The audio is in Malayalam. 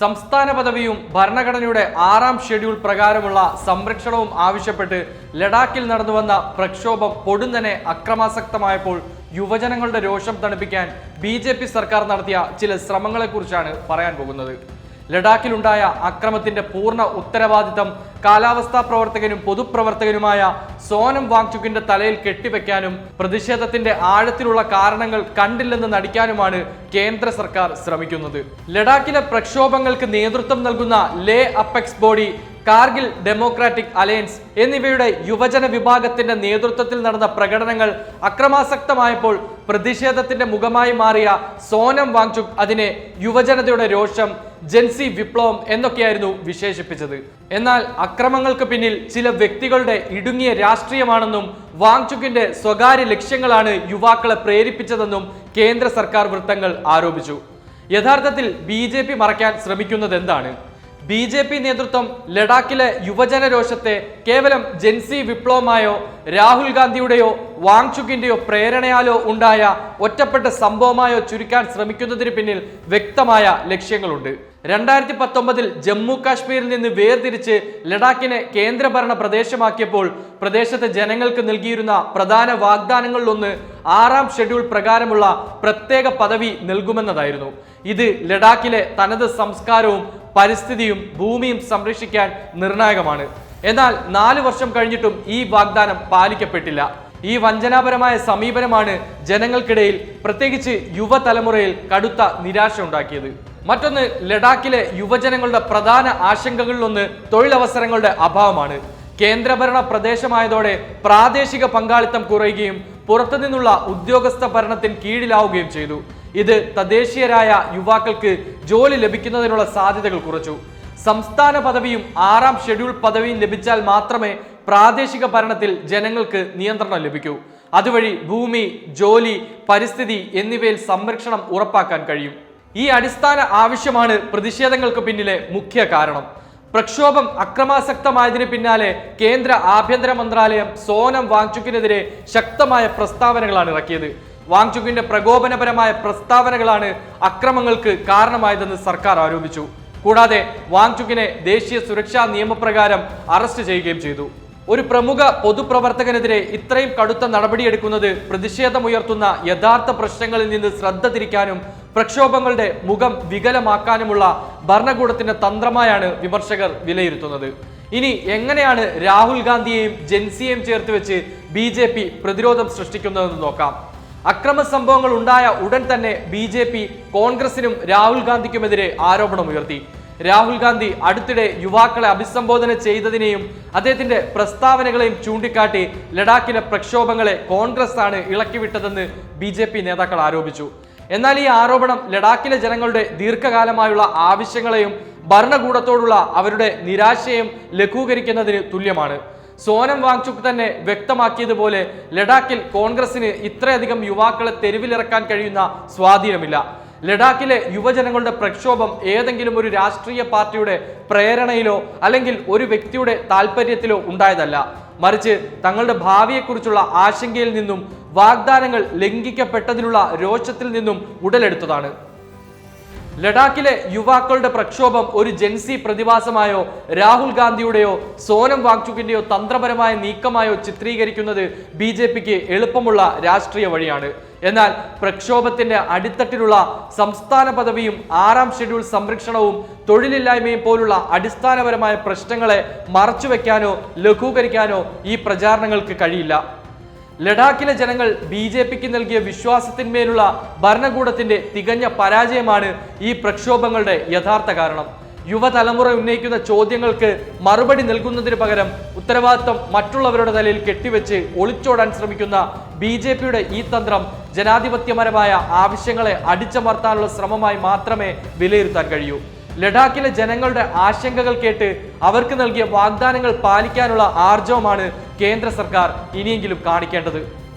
സംസ്ഥാന പദവിയും ഭരണഘടനയുടെ ആറാം ഷെഡ്യൂൾ പ്രകാരമുള്ള സംരക്ഷണവും ആവശ്യപ്പെട്ട് ലഡാക്കിൽ നടന്നുവന്ന പ്രക്ഷോഭം പൊടുന്നനെ അക്രമാസക്തമായപ്പോൾ യുവജനങ്ങളുടെ രോഷം തണുപ്പിക്കാൻ ബി സർക്കാർ നടത്തിയ ചില ശ്രമങ്ങളെക്കുറിച്ചാണ് പറയാൻ പോകുന്നത്. ലഡാക്കിലുണ്ടായ അക്രമത്തിന്റെ പൂർണ ഉത്തരവാദിത്തം കാലാവസ്ഥാ പ്രവർത്തകനും പൊതുപ്രവർത്തകനുമായ സോനം വാങ്ചുക്കിന്റെ തലയിൽ കെട്ടിവെക്കാനും പ്രതിഷേധത്തിന്റെ ആഴത്തിലുള്ള കാരണങ്ങൾ കണ്ടില്ലെന്ന് നടിക്കാനുമാണ് കേന്ദ്ര സർക്കാർ ശ്രമിക്കുന്നത്. ലഡാക്കിലെ പ്രക്ഷോഭങ്ങൾക്ക് നേതൃത്വം നൽകുന്ന Leh apex body Kargil democratic alliance എന്നിവയുടെ യുവജന വിഭാഗത്തിന്റെ നേതൃത്വത്തിൽ നടന്ന പ്രകടനങ്ങൾ അക്രമാസക്തമായപ്പോൾ പ്രതിഷേധത്തിന്റെ മുഖമായി മാറിയ സോനം വാങ്ചുക് അതിനെ യുവജനതയുടെ രോഷം ജെൻസി വിപ്ലവം എന്നൊക്കെയായിരുന്നു വിശേഷിപ്പിച്ചത്. എന്നാൽ അക്രമങ്ങൾക്ക് പിന്നിൽ ചില വ്യക്തികളുടെ ഇടുങ്ങിയ രാഷ്ട്രീയമാണെന്നും വാങ്ചുക്കിന്റെ സ്വകാര്യ ലക്ഷ്യങ്ങളാണ് യുവാക്കളെ പ്രേരിപ്പിച്ചതെന്നും കേന്ദ്ര സർക്കാർ വൃത്തങ്ങൾ ആരോപിച്ചു. യഥാർത്ഥത്തിൽ ബി മറയ്ക്കാൻ ശ്രമിക്കുന്നത് എന്താണ് ബി ജെ പി നേതൃത്വം ലഡാക്കിലെ യുവജന രോഷത്തെ കേവലം ജെൻസി വിപ്ലവമായോ രാഹുൽ ഗാന്ധിയുടെയോ വാങ്ചുക്കിന്റെയോ പ്രേരണയാലോ ഉണ്ടായ ഒറ്റപ്പെട്ട സംഭവമായോ ചുരുക്കാൻ ശ്രമിക്കുന്നതിന് പിന്നിൽ വ്യക്തമായ ലക്ഷ്യങ്ങളുണ്ട്. രണ്ടായിരത്തി പത്തൊമ്പതിൽ ജമ്മു കാശ്മീരിൽ നിന്ന് വേർതിരിച്ച് ലഡാക്കിനെ കേന്ദ്രഭരണ പ്രദേശമാക്കിയപ്പോൾ പ്രദേശത്തെ ജനങ്ങൾക്ക് നൽകിയിരുന്ന പ്രധാന വാഗ്ദാനങ്ങളിലൊന്ന് ആറാം ഷെഡ്യൂൾ പ്രകാരമുള്ള പ്രത്യേക പദവി നൽകുമെന്നതായിരുന്നു. ഇത് ലഡാക്കിലെ തനത് സംസ്കാരവും പരിസ്ഥിതിയും ഭൂമിയും സംരക്ഷിക്കാൻ നിർണായകമാണ്. എന്നാൽ നാല് വർഷം കഴിഞ്ഞിട്ടും ഈ വാഗ്ദാനം പാലിക്കപ്പെട്ടില്ല. ഈ വഞ്ചനാപരമായ സമീപനമാണ് ജനങ്ങൾക്കിടയിൽ പ്രത്യേകിച്ച് യുവതലമുറയിൽ കടുത്ത നിരാശ ഉണ്ടാക്കിയത്. മറ്റൊന്ന് ലഡാക്കിലെ യുവജനങ്ങളുടെ പ്രധാന ആശങ്കകളിലൊന്ന് തൊഴിലവസരങ്ങളുടെ അഭാവമാണ്. കേന്ദ്രഭരണ പ്രദേശമായതോടെ പ്രാദേശിക പങ്കാളിത്തം കുറയുകയും പുറത്തുനിന്നുള്ള ഉദ്യോഗസ്ഥ ഭരണത്തിന് കീഴിലാവുകയും ചെയ്തു. ഇത് തദ്ദേശീയരായ യുവാക്കൾക്ക് ജോലി ലഭിക്കുന്നതിനുള്ള സാധ്യതകൾ കുറച്ചു. സംസ്ഥാന പദവിയും ആറാം ഷെഡ്യൂൾ പദവിയും ലഭിച്ചാൽ മാത്രമേ പ്രാദേശിക ഭരണത്തിൽ ജനങ്ങൾക്ക് നിയന്ത്രണം ലഭിക്കൂ. അതുവഴി ഭൂമി ജോലി പരിസ്ഥിതി എന്നിവയിൽ സംരക്ഷണം ഉറപ്പാക്കാൻ കഴിയും. ഈ അടിസ്ഥാന ആവശ്യമാണ് പ്രതിഷേധങ്ങൾക്ക് പിന്നിലെ മുഖ്യ കാരണം. പ്രക്ഷോഭം അക്രമാസക്തമായതിന് പിന്നാലെ കേന്ദ്ര ആഭ്യന്തര മന്ത്രാലയം സോനം വാങ്ചുക്കിനെതിരെ ശക്തമായ പ്രസ്താവനകളാണ് ഇറക്കിയത്. വാങ്ചുക്കിന്റെ പ്രകോപനപരമായ പ്രസ്താവനകളാണ് അക്രമങ്ങൾക്ക് കാരണമായതെന്ന് സർക്കാർ ആരോപിച്ചു. കൂടാതെ വാങ്ചുക്കിനെ ദേശീയ സുരക്ഷാ നിയമപ്രകാരം അറസ്റ്റ് ചെയ്യുകയും ചെയ്തു. ഒരു പ്രമുഖ പൊതുപ്രവർത്തകനെതിരെ ഇത്രയും കടുത്ത നടപടിയെടുക്കുന്നത് പ്രതിഷേധമുയർത്തുന്ന യഥാർത്ഥ പ്രശ്നങ്ങളിൽ നിന്ന് ശ്രദ്ധ തിരിക്കാനും പ്രക്ഷോഭങ്ങളുടെ മുഖം വികലമാക്കാനുമുള്ള ഭരണകൂടത്തിന്റെ തന്ത്രമായാണ് വിമർശകർ വിലയിരുത്തുന്നത്. ഇനി എങ്ങനെയാണ് രാഹുൽ ഗാന്ധിയെയും ജെൻസിയെയും ചേർത്ത് വെച്ച് ബി പ്രതിരോധം സൃഷ്ടിക്കുന്നതെന്ന് നോക്കാം. അക്രമ സംഭവങ്ങൾ ഉണ്ടായ ഉടൻ തന്നെ ബി ജെ പി കോൺഗ്രസിനും രാഹുൽ ഗാന്ധിക്കുമെതിരെ ആരോപണമുയർത്തി രാഹുൽ ഗാന്ധി അടുത്തിടെ യുവാക്കളെ അഭിസംബോധന ചെയ്തതിനെയും അദ്ദേഹത്തിന്റെ പ്രസ്താവനകളെയും ചൂണ്ടിക്കാട്ടി ലഡാക്കിലെ പ്രക്ഷോഭങ്ങളെ കോൺഗ്രസ് ആണ് ഇളക്കിവിട്ടതെന്ന് ബി ജെ പി നേതാക്കൾ ആരോപിച്ചു. എന്നാൽ ഈ ആരോപണം ലഡാക്കിലെ ജനങ്ങളുടെ ദീർഘകാലമായുള്ള ആവശ്യങ്ങളെയും ഭരണകൂടത്തോടുള്ള അവരുടെ നിരാശയും ലഘൂകരിക്കുന്നതിന് തുല്യമാണ്. സോനം വാങ്ചുക് തന്നെ വ്യക്തമാക്കിയതുപോലെ ലഡാക്കിൽ കോൺഗ്രസിന് ഇത്രയധികം യുവാക്കളെ തെരുവിലിറക്കാൻ കഴിയുന്ന സ്വാധീനമില്ല. ലഡാക്കിലെ യുവജനങ്ങളുടെ പ്രക്ഷോഭം ഏതെങ്കിലും ഒരു രാഷ്ട്രീയ പാർട്ടിയുടെ പ്രേരണയിലോ അല്ലെങ്കിൽ ഒരു വ്യക്തിയുടെ താല്പര്യത്തിലോ ഉണ്ടായതല്ല. മറിച്ച് തങ്ങളുടെ ഭാവിയെക്കുറിച്ചുള്ള ആശങ്കയിൽ നിന്നും വാഗ്ദാനങ്ങൾ ലംഘിക്കപ്പെട്ടതിനുള്ള രോഷത്തിൽ നിന്നും ഉടലെടുത്തതാണ്. ലഡാക്കിലെ യുവാക്കളുടെ പ്രക്ഷോഭം ഒരു ജൻസി പ്രതിഭാസമായോ രാഹുൽ ഗാന്ധിയുടെയോ സോനം വാങ്ചുക്കിന്റെയോ തന്ത്രപരമായ നീക്കമായോ ചിത്രീകരിക്കുന്നത് ബി ജെ പിക്ക് എളുപ്പമുള്ള രാഷ്ട്രീയ വഴിയാണ്. എന്നാൽ പ്രക്ഷോഭത്തിന്റെ അടിത്തട്ടിലുള്ള സംസ്ഥാന പദവിയും ആറാം ഷെഡ്യൂൾ സംരക്ഷണവും തൊഴിലില്ലായ്മയും പോലുള്ള അടിസ്ഥാനപരമായ പ്രശ്നങ്ങളെ മറച്ചുവെക്കാനോ ലഘൂകരിക്കാനോ ഈ പ്രചാരണങ്ങൾക്ക് കഴിയില്ല. ലഡാക്കിലെ ജനങ്ങൾ ബി ജെ പിക്ക് നൽകിയ വിശ്വാസത്തിന്മേലുള്ള ഭരണകൂടത്തിന്റെ തികഞ്ഞ പരാജയമാണ് ഈ പ്രക്ഷോഭങ്ങളുടെ യഥാർത്ഥ കാരണം. യുവതലമുറ ഉന്നയിക്കുന്ന ചോദ്യങ്ങൾക്ക് മറുപടി നൽകുന്നതിന് പകരം ഉത്തരവാദിത്വം മറ്റുള്ളവരുടെ തലയിൽ കെട്ടിവെച്ച് ഒളിച്ചോടാൻ ശ്രമിക്കുന്ന ബി ജെ പിയുടെ ഈ തന്ത്രം ജനാധിപത്യപരമായ ആവശ്യങ്ങളെ അടിച്ചമർത്താനുള്ള ശ്രമമായി മാത്രമേ വിലയിരുത്താൻ കഴിയൂ. ലഡാക്കിലെ ജനങ്ങളുടെ ആശങ്കകൾ കേട്ട് അവർക്ക് നൽകിയ വാഗ്ദാനങ്ങൾ പാലിക്കാനുള്ള ആർജവമാണ് കേന്ദ്ര സർക്കാർ ഇനിയെങ്കിലും കാണിക്കേണ്ടത്